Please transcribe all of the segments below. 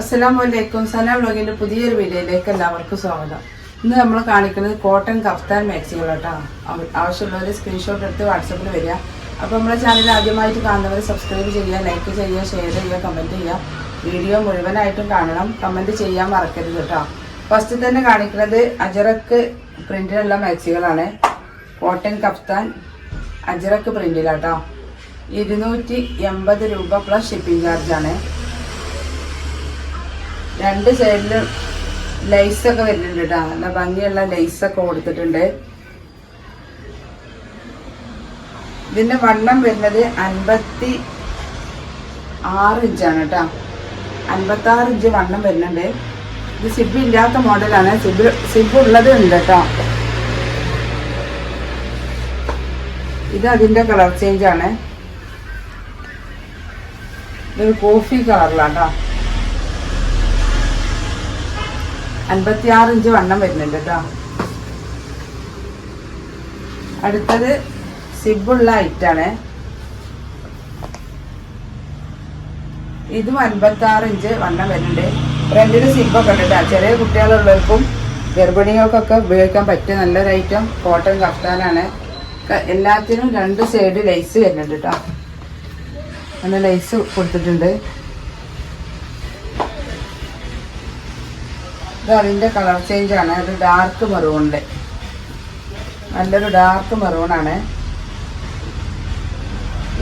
അസ്സലാമു അലൈക്കും സന ബ്ലോഗിന്റെ പുതിയൊരു വീഡിയോയിലേക്ക് എല്ലാവർക്കും സ്വാഗതം. ഇന്ന് നമ്മൾ കാണിക്കുന്നത് കോട്ടൺ കഫ്താൻ മാക്സികൾ കേട്ടോ. ആവശ്യമുള്ളവർ സ്ക്രീൻഷോട്ട് എടുത്ത് വാട്സപ്പിൽ വരിക. അപ്പോൾ നമ്മുടെ ചാനൽ ആദ്യമായിട്ട് കാണുന്നവർ സബ്സ്ക്രൈബ് ചെയ്യുക ലൈക്ക് ചെയ്യുക ഷെയർ ചെയ്യുക കമന്റ് ചെയ്യുക. വീഡിയോ മുഴുവനായിട്ടും കാണണം. കമന്റ് ചെയ്യാൻ മറക്കരുത് കേട്ടോ. ഫസ്റ്റ് തന്നെ കാണിക്കുന്നത് അജറക്ക് പ്രിന്റിലുള്ള മാക്സികളാണ്. കോട്ടൺ കഫ്താൻ അജറക്ക് പ്രിന്റിലാട്ടോ ഇരുന്നൂറ്റി എൺപത് രൂപ പ്ലസ് ഷിപ്പിംഗ് ചാർജാണ് രണ്ട് സൈഡിലും ഒക്കെ വരുന്നുണ്ട് കേട്ടോ നല്ല ഭംഗിയുള്ള ഒക്കെ കൊടുത്തിട്ടുണ്ട്. ഇതിന്റെ വണ്ണം വരുന്നത് അൻപത്തി ആറ് ഇഞ്ചാണ് കേട്ടോ അൻപത്തി ആറ് ഇഞ്ച് വണ്ണം വരുന്നുണ്ട്. ഇത് സിബ് ഇല്ലാത്ത മോഡലാണ് സിബ് സിബ് ഉള്ളത് ഉണ്ട് കേട്ടോ ഇത് അതിന്റെ കളർ ചേഞ്ച് ആണ്. ഇത് കോഫി കളറിലാണ് അൻപത്തി ആറ് ഇഞ്ച് വണ്ണം വരുന്നുണ്ട് കേട്ടോ അടുത്തത് സിബുള്ള ഐറ്റാണ്. ഇതും അൻപത്തി ആറ് ഇഞ്ച് വണ്ണം വരുന്നുണ്ട്. ഫ്രണ്ടിൽ സിബൊക്കെ ഉണ്ട് കേട്ടോ ചെറിയ കുട്ടികളുള്ളവർക്കും ഗർഭിണികൾക്കൊക്കെ ഉപയോഗിക്കാൻ പറ്റിയ നല്ലൊരു ഐറ്റം കോട്ടൺ കഫ്താനാണ്. എല്ലാത്തിനും രണ്ട് സൈഡ് ലൈസ് വരുന്നുണ്ട് കേട്ടോ നല്ല ലൈസ് കൊടുത്തിട്ടുണ്ട്. ഇത് അതിന്റെ കളർ ചേഞ്ച് ആണ്. ഒരു ഡാർക്ക് മെറൂണിന്റെ നല്ലൊരു ഡാർക്ക് മെറൂണാണ്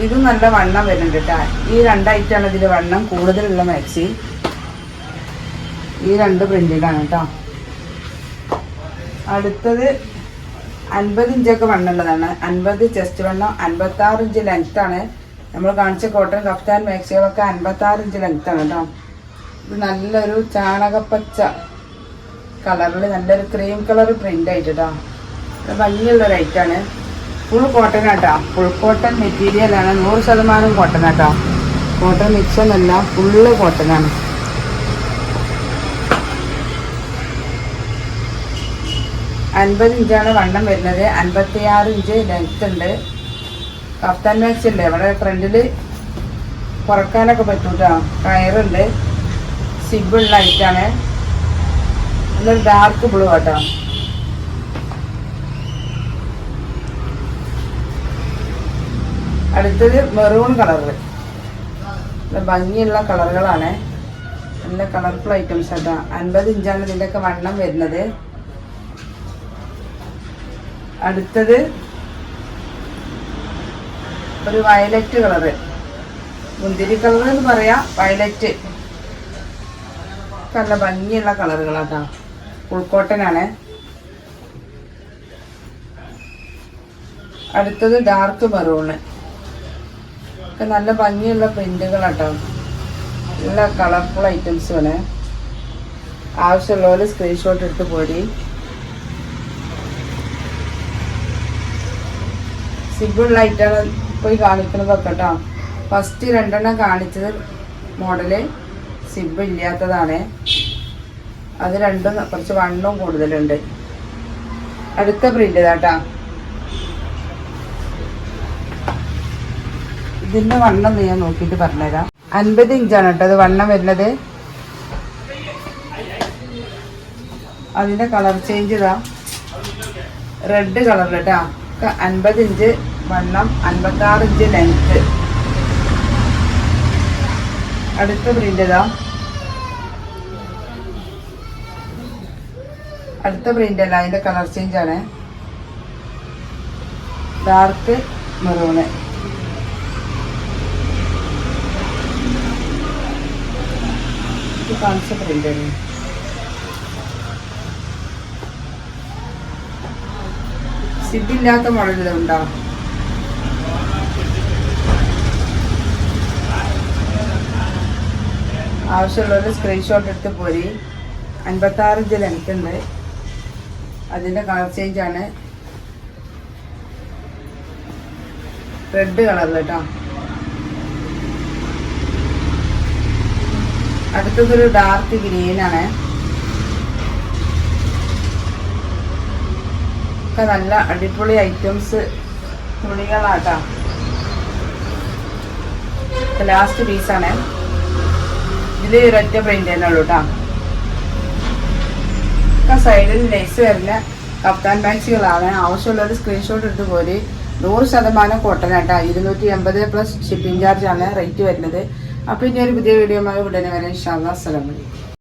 ഇതും നല്ല വണ്ണം വരുന്നുണ്ട് കേട്ടോ ഈ രണ്ടായിട്ടാണ് ഇതിൽ വണ്ണം കൂടുതലുള്ള മാക്സി ഈ രണ്ട് പ്രിന്റിലാണ് കേട്ടോ അടുത്തത് അൻപത് ഇഞ്ചൊക്കെ വണ്ണുള്ളതാണ്. അൻപത് ചെസ്റ്റ് വണ്ണം അൻപത്തി ആറ് ഇഞ്ച് ലെങ്ത് ആണ്. നമ്മൾ കാണിച്ച കോട്ടൺ കഫ്താൻ മാക്സികളൊക്കെ അൻപത്തി ആറ് ഇഞ്ച് ലെങ്ത് ആണ് കേട്ടോ ഇത് നല്ലൊരു ചാണകപ്പച്ച കളറിൽ നല്ലൊരു ക്രീം കളർ പ്രിന്റ് ആയിട്ടാ ഭംഗിയുള്ള ഐറ്റാണ് ഫുൾ കോട്ടൺ ആട്ടാ. ഫുൾ കോട്ടൺ മെറ്റീരിയൽ ആണ്. നൂറ് ശതമാനം കോട്ടൺ ആട്ടാ. കോട്ടൺ മിക്സ് എന്നല്ല ഫുള്ള് കോട്ടൺ ആണ്. അൻപത് ഇഞ്ചാണ് വണ്ണം വരുന്നത്. അൻപത്തി ആറ് ഇഞ്ച് ലെങ്ത് ഉണ്ട്. കഫ്താൻ മാക്സ് ഇല്ലേ അവിടെ ഫ്രണ്ടിൽ കുറക്കാനൊക്കെ പറ്റൂട്ടോ. കയറുണ്ട് സിബിൾ ലൈറ്റാണ് നല്ലൊരു ഡാർക്ക് ബ്ലൂ കേട്ടോ അടുത്തത് മെറൂൺ കളറ് ഭംഗിയുള്ള കളറുകളാണ് നല്ല കളർഫുൾ ഐറ്റംസ് ആട്ടാണ് അൻപത് ഇഞ്ചാണ് ഇതിന്റെയൊക്കെ വണ്ണം വരുന്നത്. അടുത്തത് ഒരു വയലറ്റ് കളറ് മുന്തിരി കളർ എന്ന് പറയാം. വയലറ്റ് നല്ല ഭംഗിയുള്ള കളറുകളാട്ടോ ഉൾക്കോട്ടനാണ്. അടുത്തത് ഡാർക്ക് മെറൂണ് ഒക്കെ നല്ല ഭംഗിയുള്ള പ്രിന്റുകളാട്ടോ. നല്ല കളർഫുൾ ഐറ്റംസുമാണ് ആവശ്യമുള്ളവർ സ്ക്രീൻഷോട്ട് എടുത്ത് പോയി സിമ്പിൾ ലൈറ്റാണ് പോയി കാണിക്കുന്നതൊക്കെ കേട്ടോ ഫസ്റ്റ് രണ്ടെണ്ണം കാണിച്ചത് മോഡൽ സിമ്പിൾ ഇല്ലാത്തതാണ്. അത് രണ്ടും കുറച്ച് വണ്ണവും കൂടുതലുണ്ട്. അടുത്ത പ്രിന്റ് ഇതാട്ടാ. ഇതിന്റെ വണ്ണം ഞാൻ നോക്കിയിട്ട് പറഞ്ഞുതരാം. അൻപത് ഇഞ്ചാണ് കേട്ടോ അത് വണ്ണം വരുന്നത്. അതിന്റെ കളർ ചേഞ്ച് ഇതാ. റെഡ് കളർ കേട്ടോ. അൻപത് ഇഞ്ച് വണ്ണം അൻപത്തി ആറ് ഇഞ്ച് ലെങ്ത് അടുത്ത പ്രിന്റ് ഇതാ. അടുത്ത പ്രിന്റ് അല്ല അതിന്റെ കളർ ചേഞ്ച് ആണ്. ഡാർക്ക് മെറൂണ് കാണിച്ച പ്രിന്റ് ആണ് സിബില്ലാത്ത മോഡൽ ഉണ്ടോ? ആവശ്യമുള്ളവർ സ്ക്രീൻഷോട്ട് എടുത്ത് പോരി. അൻപത്താറ് ലെങ്ത് ഉണ്ട് അതിന്റെ കളർ ചേഞ്ച് ആണ്. റെഡ് കളറിൽ കേട്ടോ. അടുത്തതൊരു ഡാർക്ക് ഗ്രീൻ ആണ്. ഒക്കെ നല്ല അടിപൊളി ഐറ്റംസ് തുണികളാട്ടോ. ലാസ്റ്റ് പീസാണ് ഇതിൽ ഒരൊറ്റ പ്രിന്റ് തന്നെ ഉള്ളൂ കേട്ടോ. ഒക്കെ സൈഡിൽ ലേസ് വരുന്ന കപ്താൻ മാക്സികളാണ് ആവശ്യമുള്ളവർ സ്ക്രീൻഷോട്ട് എടുത്ത് പോര്. നൂറ് ശതമാനം കോട്ടൺ ആട്ടാ. ഇരുന്നൂറ്റി എൺപത് പ്ലസ് ഷിപ്പിംഗ് ചാർജ് ആണ് റേറ്റ് വരുന്നത്. അപ്പോൾ ഇനി ഒരു പുതിയ വീഡിയോ ഉടനെ വരാൻ ഇൻഷാല്ലാ അസ്സലാമലൈക്കും